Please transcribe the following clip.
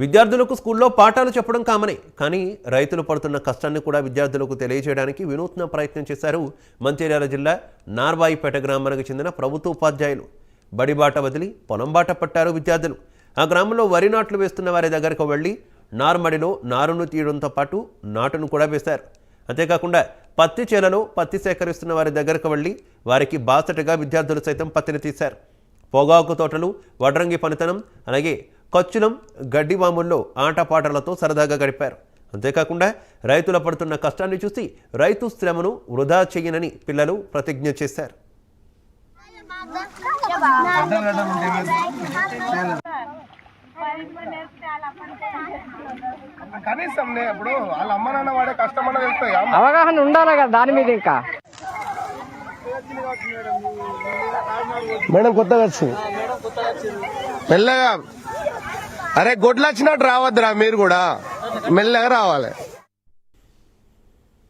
విద్యార్థులకు స్కూల్లో పాఠాలు చెప్పడం కామనే కానీ రైతులు పడుతున్న కష్టాన్ని కూడా విద్యార్థులకు తెలియజేయడానికి వినూత్న ప్రయత్నం చేశారు మంచిర్యాల జిల్లా నార్వాయిపేట గ్రామానికి చెందిన ప్రభుత్వ ఉపాధ్యాయులు. బడిబాట వదిలి పొలం బాట పట్టారు విద్యార్థులు. ఆ గ్రామంలో వరి నాట్లు వేస్తున్న వారి దగ్గరకు వెళ్ళి నార్మడిలో నారును తీయడంతో పాటు నాటును కూడా వేశారు. అంతేకాకుండా పత్తి చేలలో పత్తి సేకరిస్తున్న వారి దగ్గరకు వెళ్ళి వారికి బాసటగా విద్యార్థులు సైతం పత్తిని తీశారు. పొగాకు తోటలు వడ్రంగి పనితనం అలాగే కచ్చులం గడ్డివాముల్లో ఆటపాటలతో సరదాగా గడిపారు. అంతేకాకుండా రైతుల పడుతున్న కష్టాన్ని చూసి రైతు శ్రమను వృధా చేయనని పిల్లలు ప్రతిజ్ఞ చేశారు. కనీసం నే- ఇప్పుడు వాళ్ళ అమ్మ నాన్న వాడే కష్టం అన్న తెలుస్తాయి అవగాహన ఉండాలి కదా దాని మీద ఇంకా. మేడం కొత్తగా వచ్చింది. మెల్లగా అరే గొడ్లు వచ్చినట్టు రావద్దురా మీరు కూడా. మెల్లగా రావాలి.